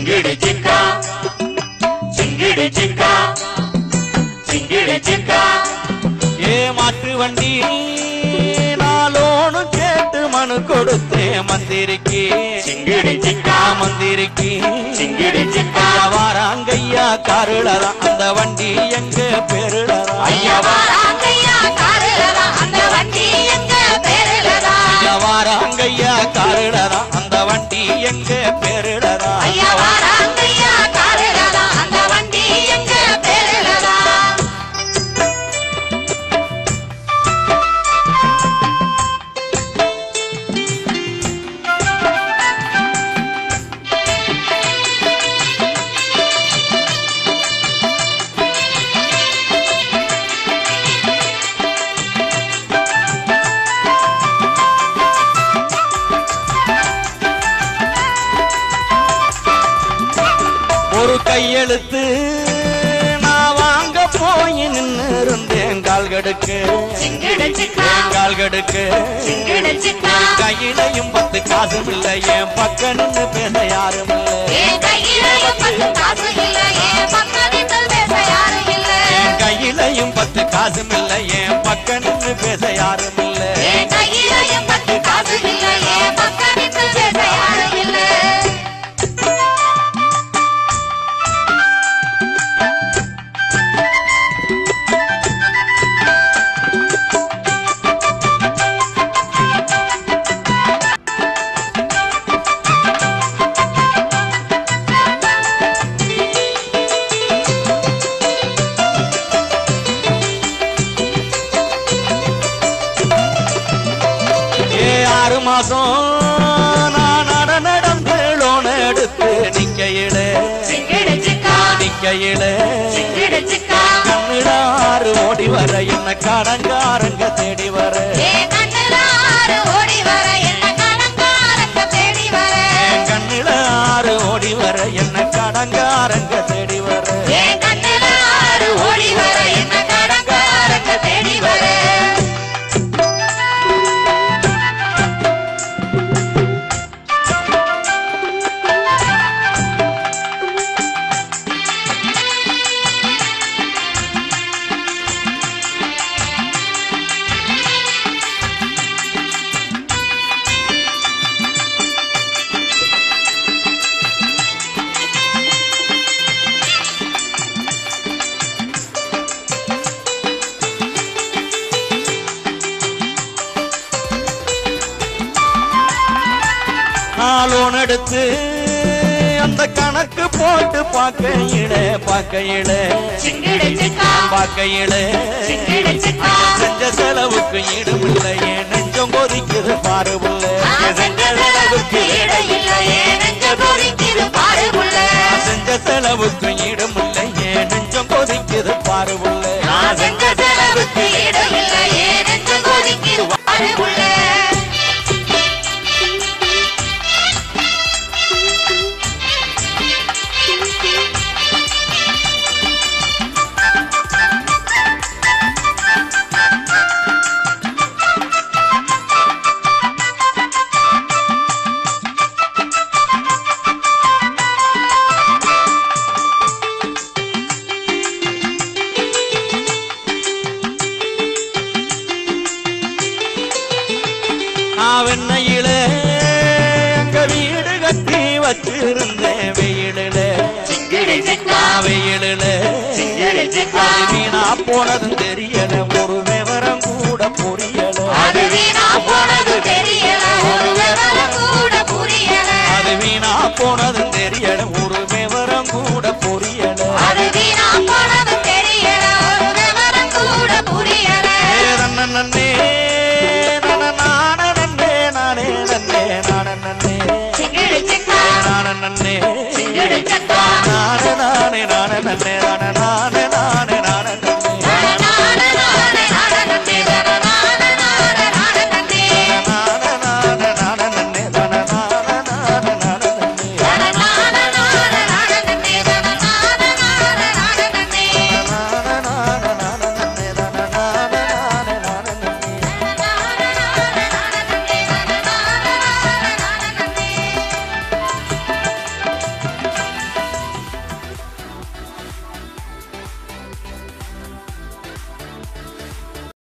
சிங்கிடி சிக்கா. சிங்கிடி சிக்கா. சிங்கிடி சிக்கா. ஏ மாட்டு வண்டி நாளோனும் கேட்டு மனு கொடுத்தேன் மந்திரிக்கு. சிங்கிடி சிக்கா. மந்திரிக்கு. சிங்கிடி சிக்கா. வாராங்கய்யா காருளதான் அந்த வண்டி எங்க பெருளதா ஐயா வாராங்கய்யா காருலதான் அந்த வண்டி எங்க ஐயா வாராங்கய்யா காருளதான் அந்த வண்டி எங்க பெருளதா கையெழுத்து நான் வாங்க போய் நின்னு இருந்தேன் சிக்கா கால்கடுக்கு சிங்கிடு சிக்கா கையிலையும் பத்து காசும் இல்லை. என் பக்கம் நின்னு பேச யாரும் இல்லை. கையிலையும் பத்து காசு இல்ல. மாசம் நான் நட நடந்து லோன் எடுத்து நிக்கையிலே. நிக்கையிலே. ஆறு ஓடி வர என்ன கடங்காரங்க தேடி வர ஆறு ஓடி வர என்ன கணக்காரங்க நான் லோன் எடுத்து அந்த கணக்கு போட்டு பார்க்கையில பார்க்கையில. பார்க்கையில. செஞ்ச செலவுக்கு ஈடுமில்லை நெஞ்சம் கொதிக்குது பாரு புள்ள நான் செஞ்ச வெண்ணையில எங்க வீடு கட்டி வச்சிருந்தேன் வெயிலில. வெயிலில. வீணா போனதும் தெரியல. ஒரு விவரம் கூட புரியல. சிங்கிடு